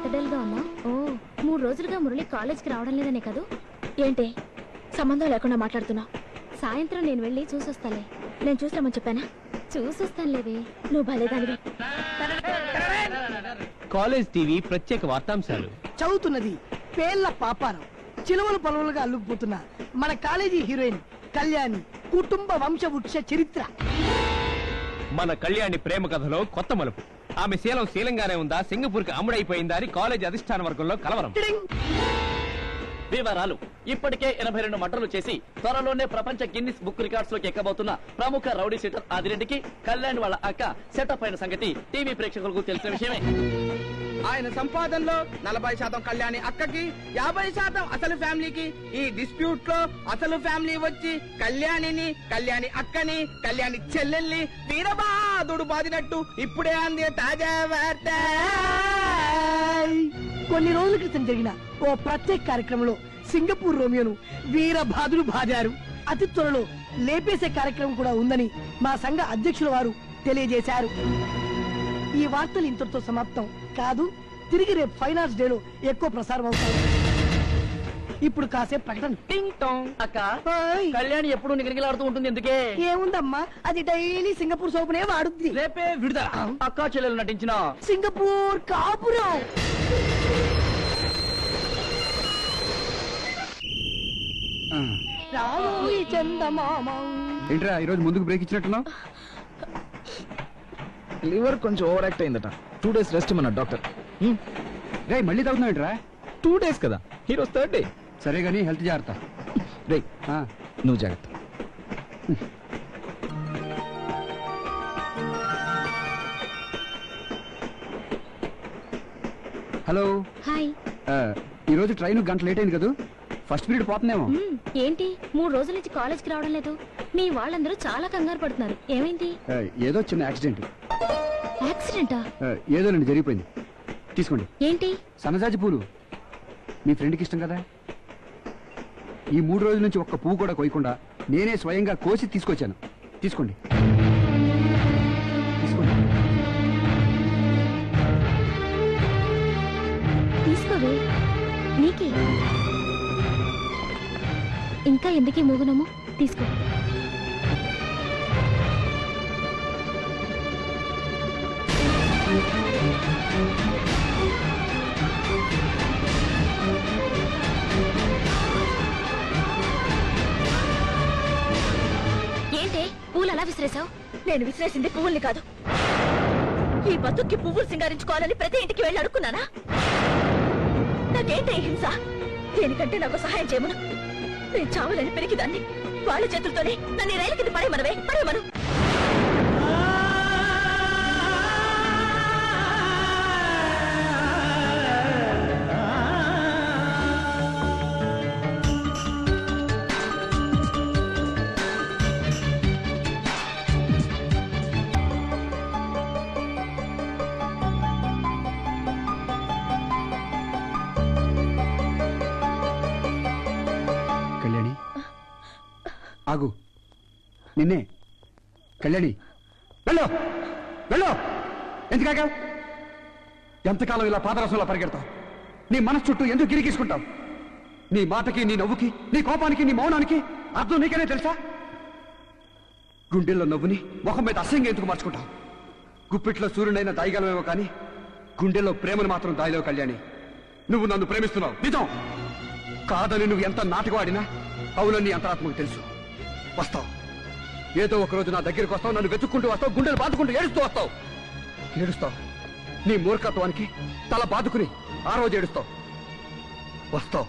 ఇంత డల్గా ఉన్నా? ఓ మూడు రోజులుగా మురళి కాలేజ్కి రావడం లేదనే కదూ? ఏంటి? సంబంధం లేకుండా మాట్లాడుతున్నా. సాయంత్రం నేను వెళ్ళి చూసొస్తాలే. నేను చూస్తామని చెప్పానా? చూసొస్తానులేవే నువ్వు భలేదానివి. కాలేజ్ టీవీ ప్రత్యేక వార్తాంశాలు. చదువుతున్నది పేర్ల పాపారం. చిలువలు పొలవలుగా అల్లుకుపోతున్న మన కాలేజీ హీరోయిన్ కళ్యాణి కుటుంబ వంశవృక్ష చరిత్ర. మన కళ్యాణి ప్రేమ కథలో కొత్త మలుపు. ఆమె శీలం శీలంగానే ఉందా? సింగపూర్కి అమ్ముడైపోయిందా అని కాలేజ్ అధిష్టాన వర్గంలో కలవరం. వివరాలు ఇప్పటికే ఎనభై రెండు మటర్లు చేసి త్వరలోనే ప్రపంచ గిన్నిస్ బుక్ రికార్డ్స్లోకి ఎక్కబోతున్న ప్రముఖ రౌడీ షీటర్ ఆదిరెడ్డికి కళ్యాణ్ వాళ్ళ అక్క సెటప్ అయిన సంగతి టీవీ ప్రేక్షకులకు తెలిసిన విషయమే. ఆయన సంపాదనలో నలభై శాతం కళ్యాణి అక్కకి యాభై శాతం అసలు ఫ్యామిలీకి. ఈ డిస్ప్యూట్లో అసలు ఫ్యామిలీ వచ్చి కళ్యాణిని కళ్యాణి అక్కని కళ్యాణి చెల్లెల్ని వీరబాదుడు బాదినట్టు ఇప్పుడే అంది తాజా వార్త. కొన్ని రోజుల క్రితం జరిగిన ఓ ప్రత్యేక కార్యక్రమంలో సింగపూర్ రోమియోను వీరబాదుడు బాజారు అతి త్వరలో లేపేసే కార్యక్రమం కూడా ఉందని మా సంఘ అధ్యక్షుల వారు తెలియజేశారు. ఈ వార్తలు ఇంతటితో సమాప్తం. కాదు తిరిగి రేపు ఫైనాన్స్ డేలో ఎక్కువ ప్రసారం అవుతాయి. ఇప్పుడు కాసేపు ప్రకటన. టింగ్ టోంగ్. అక్క ఓయ్, కళ్యాణి ఎప్పుడు నిగనిగలాడుతూ ఉంటుంది ఎందుకే? ఏముందమ్మా? అది డైలీ సింగపూర్ సోపునే వాడుద్ది. రేపే విడుదల. అక్క చెల్లెలు నటించిన. సింగపూర్ కాపురం. రామోయి చందమామ. ఏంట్రా ఈరోజు ముందుకు బ్రేక్ ఇచ్చినట్టున్నావు? లివర్ కొంచెం ఓవర్ యాక్ట్ అయిందట. టూ డేస్ రెస్ట్ మన డాక్టర్. రే మళ్ళీ తాగుతున్నావు ఏంట్రా టూ డేస్ కదా. Heroes third day. సరే కానీ హెల్త్ జాగ్రత్త. రే ఆ, నువ్వు జాగ్రత్త. హలో. హాయ్. ఆ, ఈరోజు ట్రైన్ గంట లేట్ అయింది కదా? ఫస్ట్ పీరియడ్ పోతుందేమో. మ్మ్, ఏంటి? మూడు రోజుల నుంచి కాలేజ్కి రావడం లేదు. మీ వాళ్ళందరూ చాలా కంగారు పడుతున్నారు. ఏమైంది? ఏదో చిన్న యాక్సిడెంట్. యాక్సిడెంటా? ఏదోనండి జరిగిపోయింది. తీసుకోండి. ఏంటి? సన్నజాజి పూలు. మీ ఫ్రెండ్కి ఇష్టం కదా? ఈ మూడు రోజుల నుంచి ఒక్క పువ్వు కూడా కోయకుండా నేనే స్వయంగా కోసి తీసుకొచ్చాను. తీసుకోండి. తీసుకోండి. తీసుకోవే. నీకే. ఇంకా ఎందుకీ మూగునము? తీసుకో. ఏంటే పూలు అలా విసిరేశావు? నేను విసిరేసింది పువ్వుల్ని కాదు. ఈ బతుక్కి పువ్వులు సింగారించుకోవాలని ప్రతి ఇంటికి వెళ్ళి అడుక్కున్నానా? నాకేంటే ఈ హింస? దేనికంటే నాకు సహాయం చేయమను. నేను చావాలని పెరిగిదాన్ని వాళ్ళ చేతులతోనే నన్ను రైలు కింద పడేమనవే పడేమను ఆగు. నిన్నే. కళ్యాణి. వెళ్ళు. వెళ్ళు. ఎందుకాగా ఎంతకాలం ఇలా పాదరసంలో పరిగెడతావు? నీ మనసు చుట్టూ ఎందుకు గిరిగీసుకుంటావు నీ మాటకి నీ నవ్వుకి నీ కోపానికి నీ మౌనానికి అర్థం నీకనే తెలుసా? గుండెల్లో నవ్వుని ముఖం మీద అసహ్యంగా ఎందుకు మార్చుకుంటావు? గుప్పిట్లో సూర్యుడైన దాయగలమేమో కానీ గుండెల్లో ప్రేమను మాత్రం దాయలేవు కళ్యాణి. నువ్వు నన్ను ప్రేమిస్తున్నావు. నిజం. కాదని నువ్వు ఎంత నాటకం ఆడినా అవునని అంతరాత్మకు తెలుసు. వస్తావు. ఏదో ఒక రోజు నా దగ్గరికి వస్తావు నన్ను వెతుక్కుంటూ వస్తావు గుండెలు బాదుకుంటూ ఏడుస్తూ వస్తావు. ఏడుస్తావు. నీ మూర్ఖత్వానికి తల బాదుకుని ఆ రోజు ఏడుస్తావు. వస్తావు.